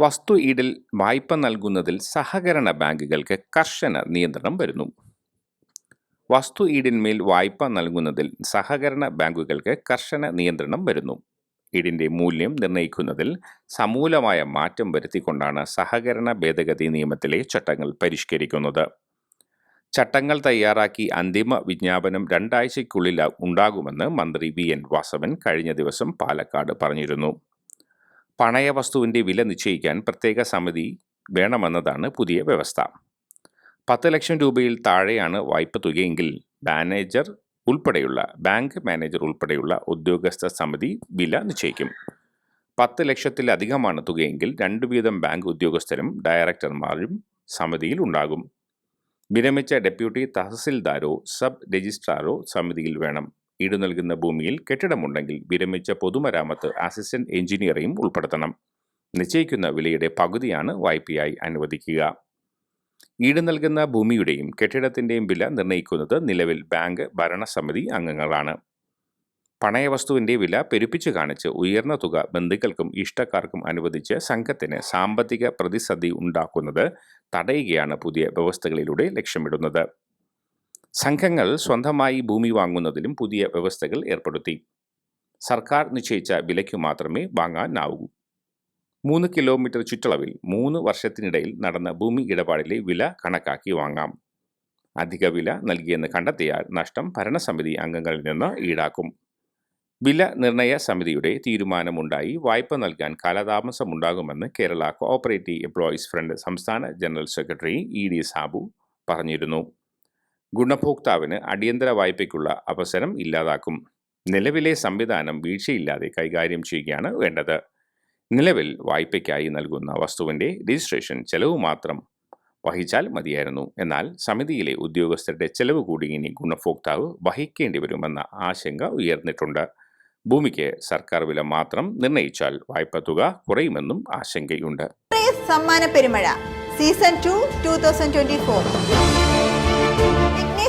വസ്തു ഈടിൽ വായ്പ നൽകുന്നതിൽ സഹകരണ ബാങ്കുകൾക്ക് കർശന നിയന്ത്രണം വരുന്നു. വസ്തു ഈടിന്മേൽ വായ്പ നൽകുന്നതിൽ സഹകരണ ബാങ്കുകൾക്ക് കർശന നിയന്ത്രണം വരുന്നു. ഈടിന്റെ മൂല്യം നിർണയിക്കുന്നതിൽ സമൂലമായ മാറ്റം വരുത്തിക്കൊണ്ടാണ് സഹകരണ ഭേദഗതി നിയമത്തിലെ ചട്ടങ്ങൾ പരിഷ്കരിക്കുന്നത്. ചട്ടങ്ങൾ തയ്യാറാക്കി അന്തിമ വിജ്ഞാപനം രണ്ടാഴ്ചയ്ക്കുള്ളിൽ ഉണ്ടാകുമെന്ന് മന്ത്രി വി. എൻ. വാസവൻ കഴിഞ്ഞ ദിവസം പാലക്കാട് പറഞ്ഞിരുന്നു. പണയവസ്തുവിന്റെ വില നിശ്ചയിക്കാൻ പ്രത്യേക സമിതി വേണമെന്നതാണ് പുതിയ വ്യവസ്ഥ. പത്ത് ലക്ഷം രൂപയിൽ താഴെയാണ് വായ്പ തുകയെങ്കിൽ മാനേജർ ഉൾപ്പെടെയുള്ള ബാങ്ക് മാനേജർ ഉൾപ്പെടെയുള്ള ഉദ്യോഗസ്ഥ സമിതി വില നിശ്ചയിക്കും. പത്ത് ലക്ഷത്തിലധികമാണ് തുകയെങ്കിൽ രണ്ടു വീതം ബാങ്ക് ഉദ്യോഗസ്ഥരും ഡയറക്ടർമാരും സമിതിയിൽ ഉണ്ടാകും. വിരമിച്ച ഡെപ്യൂട്ടി തഹസിൽദാരോ സബ് രജിസ്ട്രാറോ സമിതിയിൽ വേണം. ഈട് നൽകുന്ന ഭൂമിയിൽ കെട്ടിടമുണ്ടെങ്കിൽ വിരമിച്ച പൊതുമരാമത്ത് അസിസ്റ്റന്റ് എഞ്ചിനീയറെയും ഉൾപ്പെടുത്തണം. നിശ്ചയിക്കുന്ന വിലയുടെ പകുതിയാണ് വായ്പയായി അനുവദിക്കുക. ഈട് നൽകുന്ന ഭൂമിയുടെയും കെട്ടിടത്തിന്റെയും വില നിർണയിക്കുന്നത് നിലവിൽ ബാങ്ക് ഭരണസമിതി അംഗങ്ങളാണ്. പണയവസ്തുവിന്റെ വില പെരുപ്പിച്ചു കാണിച്ച് ഉയർന്ന തുക ബന്ധുക്കൾക്കും ഇഷ്ടക്കാർക്കും അനുവദിച്ച് സംഘത്തിന് സാമ്പത്തിക പ്രതിസന്ധി ഉണ്ടാക്കുന്നത് തടയുകയാണ് പുതിയ വ്യവസ്ഥകളിലൂടെ ലക്ഷ്യമിടുന്നത്. സംഘങ്ങൾ സ്വന്തമായി ഭൂമി വാങ്ങുന്നതിലും പുതിയ വ്യവസ്ഥകൾ ഏർപ്പെടുത്തി. സർക്കാർ നിശ്ചയിച്ച വിലയ്ക്കു മാത്രമേ വാങ്ങാനാവൂ. മൂന്ന് കിലോമീറ്റർ ചുറ്റളവിൽ മൂന്ന് വർഷത്തിനിടയിൽ നടന്ന ഭൂമി ഇടപാടിലെ വില കണക്കാക്കി വാങ്ങാം. അധിക വില നൽകിയെന്ന് കണ്ടെത്തിയാൽ നഷ്ടം ഭരണസമിതി അംഗങ്ങളിൽ നിന്ന് ഈടാക്കും. വില നിർണയ സമിതിയുടെ തീരുമാനമുണ്ടായി വായ്പ നൽകാൻ കാലതാമസമുണ്ടാകുമെന്ന് Kerala cooperative employees front സംസ്ഥാന general secretary E D Sabu പറഞ്ഞിരുന്നു. ഗുണഭോക്താവിന് അടിയന്തര വായ്പയ്ക്കുള്ള അവസരം ഇല്ലാതാക്കും. നിലവിലെ സംവിധാനം വീഴ്ചയില്ലാതെ കൈകാര്യം ചെയ്യുകയാണ് വേണ്ടത്. നിലവിൽ വായ്പയ്ക്കായി നൽകുന്ന വസ്തുവിന്റെ രജിസ്ട്രേഷൻ ചെലവ് മാത്രം വഹിച്ചാൽ മതിയായിരുന്നു. എന്നാൽ സമിതിയിലെ ഉദ്യോഗസ്ഥരുടെ ചെലവ് കൂടി ഇനി ഗുണഭോക്താവ് വഹിക്കേണ്ടി വരുമെന്ന ആശങ്ക ഉയർന്നിട്ടുണ്ട്. ഭൂമിക്ക് സർക്കാർ വില മാത്രം നിർണയിച്ചാൽ വായ്പ തുക കുറയുമെന്നും ആശങ്കയുണ്ട്. സമ്മാന പെരുമഴ. Season two two thousand twenty four.